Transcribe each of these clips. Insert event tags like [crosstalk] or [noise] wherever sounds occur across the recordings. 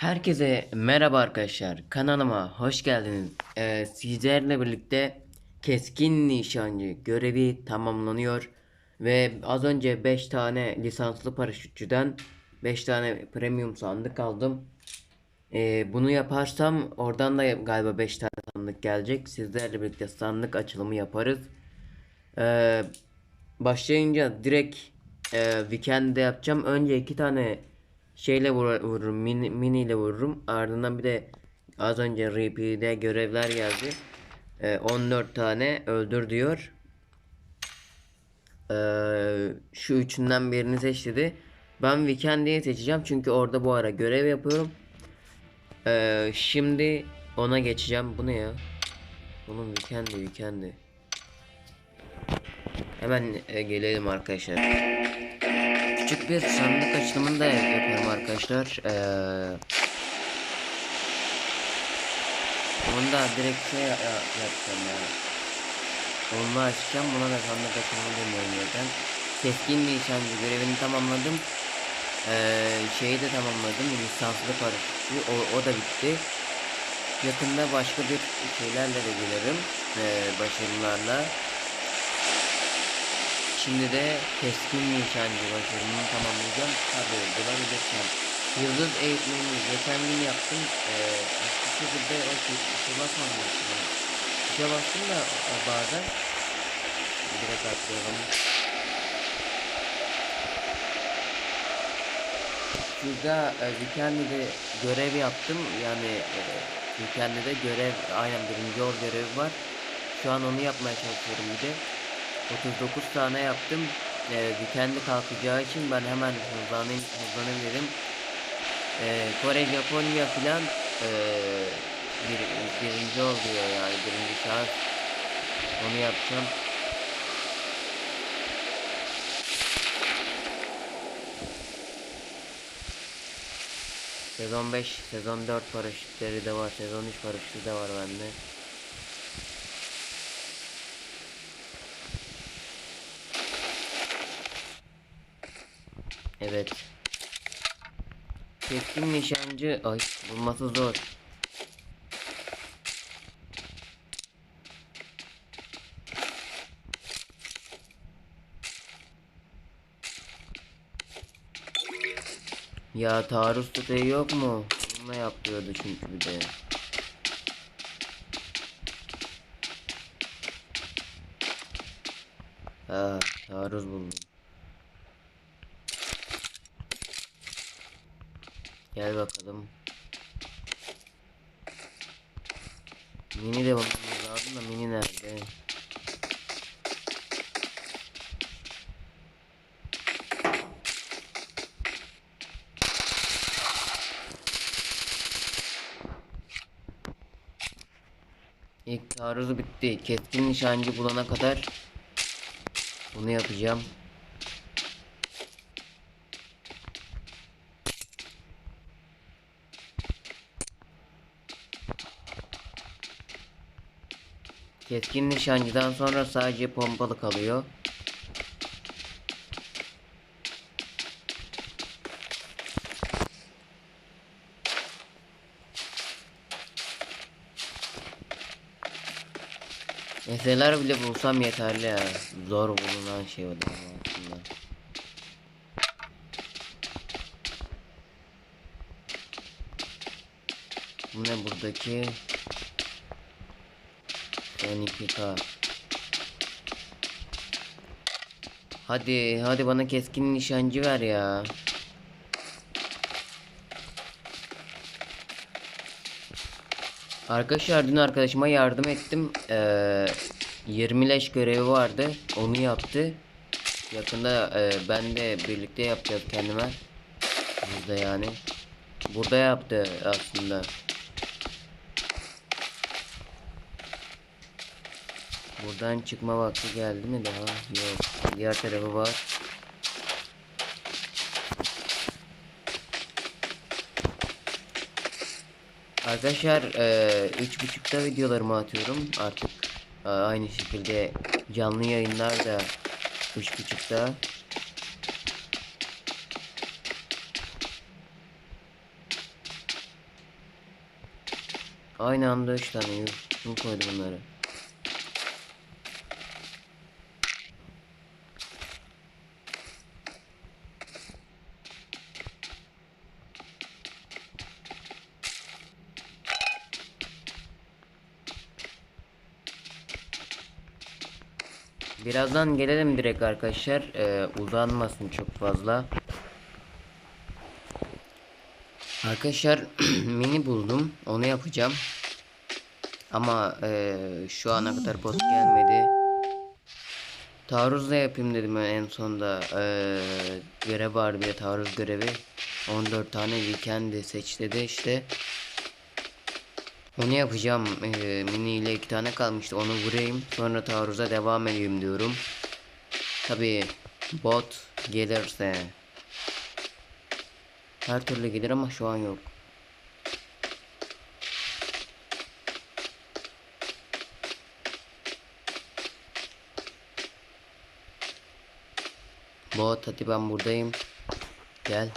Herkese merhaba arkadaşlar. Kanalıma hoş geldiniz. Ee, sizlerle birlikte keskin nişancı görevi tamamlanıyor ve az önce 5 tane lisanslı paraşütçüden 5 tane premium sandık aldım. Ee, bunu yaparsam oradan da galiba 5 tane sandık gelecek. Sizlerle birlikte sandık açılımı yaparız. Ee, başlayınca direkt e, weekend'de yapacağım. Önce iki tane şeyle vur- vururum. Mini, mini ile vururum. Ardından bir de az önce RP'de görevler geldi. Ee, 14 tane öldür diyor. Ee, şu üçünden birini seç dedi. Ben Weekend'i seçeceğim çünkü orada bu ara görev yapıyorum. Ee, şimdi ona geçeceğim. Bu ne ya? Oğlum Weekend'i Weekend'i. Hemen e, gelelim arkadaşlar. Küçük bir sandık açılımını da yapıyorum arkadaşlar. Ee, onu da direkt şey ya- yapacağım ya. Onu açacağım. Buna da sandık açılımı demiyorum zaten. Keskin nişancı görevini tamamladım. Ee, şeyi de tamamladım. Lisanslı paraşütçü. O, o da bitti. Yakında başka bir şeylerle de gelirim. Ee, başarılarla. Şimdi de keskin nişancı başarımını tamamlayacağım. Tabii bulabilirsem. Yıldız eğitmenini geçen gün yaptım. Ee, şekilde o tuşa basmamıştım. Tuşa bastım da bazen direkt atlıyorum. Şurada e, Weekend'de görev yaptım. Yani e, Weekend'de görev aynen birinci yol görevi var. Şu an onu yapmaya çalışıyorum bir de. 39 tane yaptım. Ee, Weekend'i kalkacağı için ben hemen hızlanayım, hızlanabilirim. Ee, Kore, Japonya filan ee, bir, birinci oluyor yani birinci şahıs. Onu yapacağım. Sezon 5, sezon 4 paraşütleri de var, sezon 3 paraşütü de var bende. Evet. Keskin nişancı ay bulması zor. Ya taarruz tüfeği yok mu? Bununla yapıyordu çünkü bir de. Ha, taarruz buldum. Gel bakalım. Mini de bulmamız lazım da mini nerede? İlk taarruzu bitti. Keskin nişancı bulana kadar bunu yapacağım. Keskin nişancıdan sonra sadece pompalı kalıyor. Eserler bile bulsam yeterli ya. Zor bulunan şey o da aslında. Bu ne buradaki? 12k. Hadi hadi bana keskin nişancı ver ya. Arkadaşlar dün arkadaşıma yardım ettim. Ee, 20 leş görevi vardı. Onu yaptı. Yakında e, ben de birlikte yapacağız kendime. Burada yani. Burada yaptı aslında. Buradan çıkma vakti geldi mi daha? Yok. Diğer tarafı var. Arkadaşlar eee, üç buçukta videolarımı atıyorum artık Eee, aynı şekilde canlı yayınlar da üç buçukta Aynı anda 3 tane yuh. Kim koydu bunları? Birazdan gelelim direkt arkadaşlar. Ee, uzanmasın çok fazla. Arkadaşlar [clears throat] mini buldum. Onu yapacağım. Ama eee, şu ana kadar bot gelmedi. Taarruzla yapayım dedim ben en sonda. Eee görev var bir taarruz görevi. 14 tane weekend seç dedi işte. Onu yapacağım. Eee mini ile iki tane kalmıştı. Onu vurayım. Sonra taarruza devam edeyim diyorum. Tabi bot gelirse. Her türlü gelir ama şu an yok. Bot hadi ben buradayım. Gel.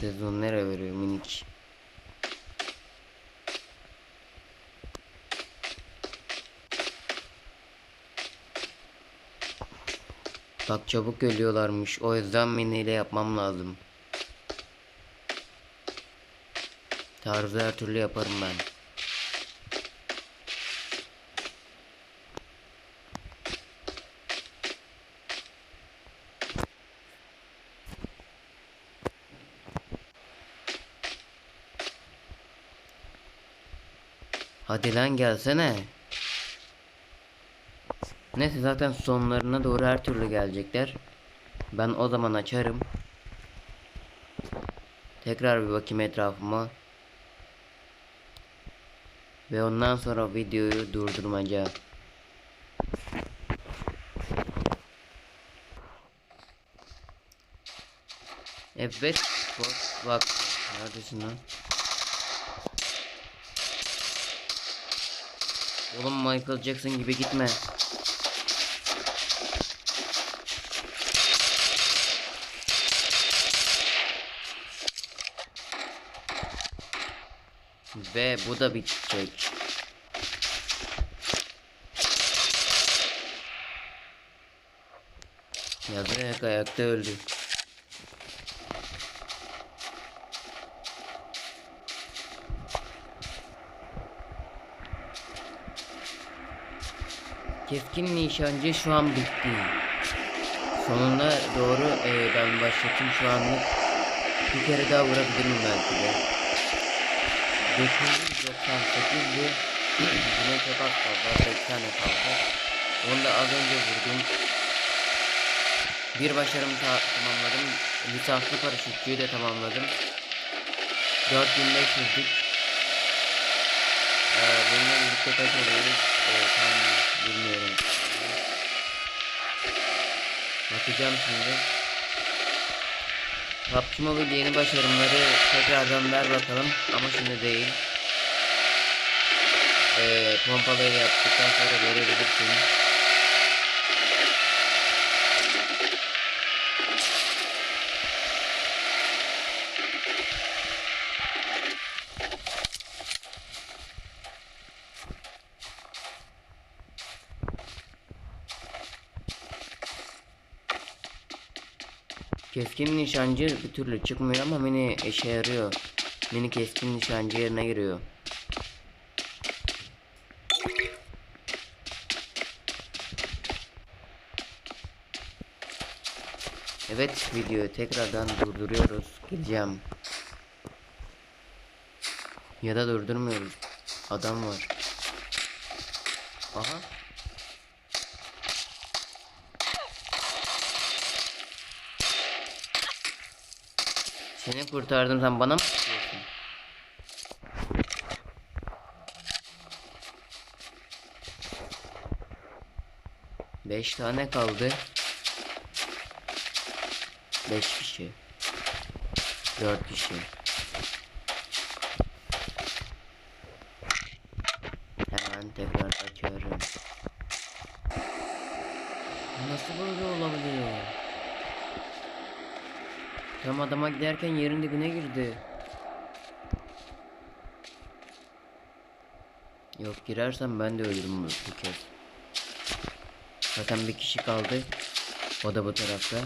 Sezon nereye veriyor minik? Bak çabuk geliyorlarmış. O yüzden miniyle yapmam lazım. Tarzı her türlü yaparım ben. Hadi lan gelsene. Neyse zaten sonlarına doğru her türlü gelecekler. Ben o zaman açarım. Tekrar bir bakayım etrafıma. Ve ondan sonra videoyu durdurmaca. Evet. Bak, bak. Neredesin lan? Oğlum Michael Jackson gibi gitme. Ve bu da bitecek. Yazık ayakta öldü. Keskin nişancı şu an bitti. Sonuna doğru e, ben başlatayım şu anlık. Bir kere daha vurabilirim belki de. 998'di. Yine çok az kaldı. 5 tane kaldı. Onu da az önce vurdum. Bir başarım ta tamamladım. Lisanslı paraşütçüyü de tamamladım. 4500'lük. Ee, bununla birlikte kaç oluyoruz? Ee, tam bilmiyorum. Bakacağım şimdi. PUBG Mobile yeni başarımları tekrardan ver bakalım ama şimdi değil. Ee, pompalayı yaptıktan sonra verebilirsin. Keskin nişancı bir türlü çıkmıyor ama mini işe yarıyor. Mini keskin nişancı yerine giriyor. Evet videoyu tekrardan durduruyoruz. Gideceğim. Ya da durdurmuyoruz. Adam var. Aha. Seni kurtardım sen bana mı tutuyorsun? Beş tane kaldı. Beş kişi. Dört kişi. Hemen tekrar açıyorum. Nasıl böyle olabiliyor? Tam adama giderken yerin dibine girdi. Yok girersem ben de ölürüm bu kez. Zaten bir kişi kaldı. O da bu tarafta.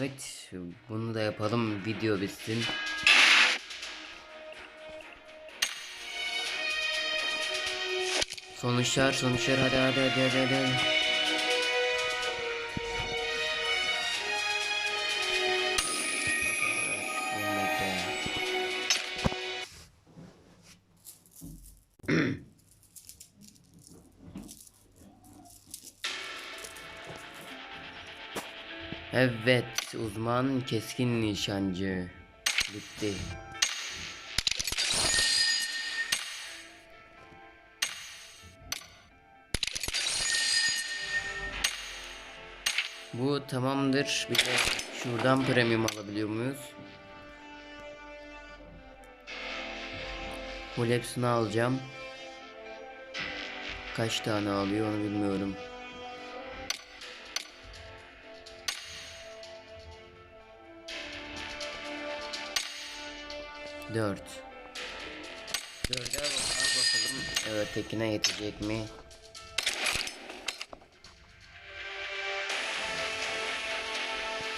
Evet, bunu da yapalım. Video bitsin. Sonuçlar, sonuçlar hadi hadi hadi hadi hadi. hadi. [clears throat] Evet, uzman keskin nişancı. Bitti. Bu tamamdır. Bir de şuradan premium alabiliyor muyuz? Bu hepsini alacağım. Kaç tane alıyor onu bilmiyorum. Dört. Dörde al al bakalım. Evet tekine yetecek mi?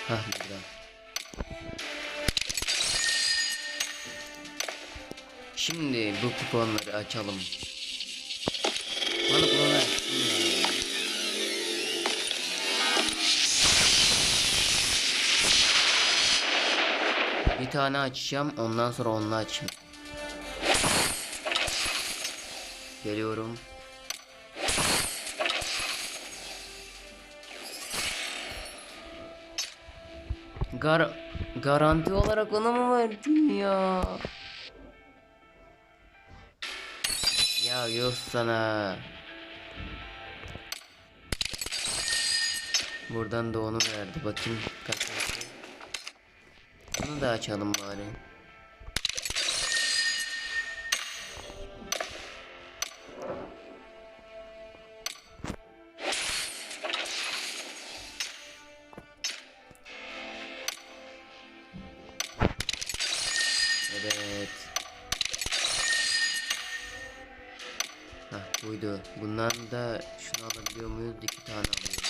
Hah burada. Şimdi bu kuponları açalım. Tane açacağım ondan sonra onu açayım. Geliyorum. Gar garanti olarak ona mı verdin ya? Ya yok sana. Buradan da onu verdi. Bakayım. Bunu da açalım bari. Evet. Hah buydu. Bundan da şunu alabiliyor muyuz? İki tane alıyoruz.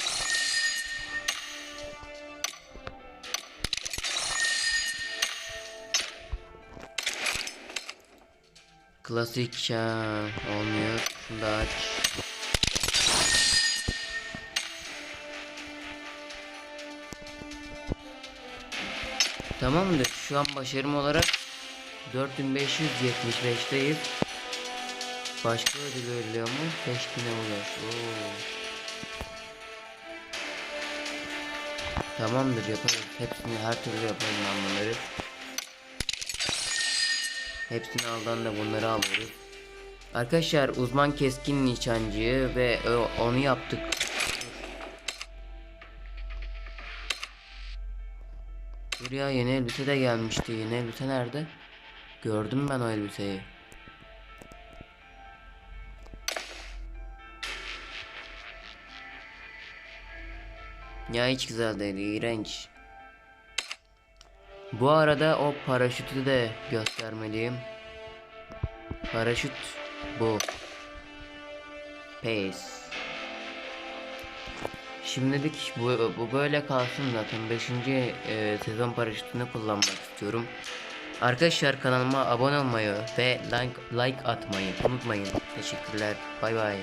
Klasik ya olmuyor. Şunu da aç. Tamamdır. Şu an başarım olarak 4575'teyiz. Başka ödül veriliyor mu? 5000'e ulaş. Oo. Tamamdır yaparız. Hepsini her türlü yaparım ben bunları. Hepsini aldan da bunları alıyoruz. Arkadaşlar uzman keskin nişancı ve o- onu yaptık. Dur ya yeni elbise de gelmişti. Yeni elbise nerede? Gördüm ben o elbiseyi. Ya hiç güzel değil, iğrenç. Bu arada o paraşütü de göstermeliyim. Paraşüt bu. Pace. Şimdilik bu, bu böyle kalsın zaten. 5. sezon paraşütünü kullanmak istiyorum. Arkadaşlar kanalıma abone olmayı ve like, like atmayı unutmayın. Teşekkürler. Bay bay.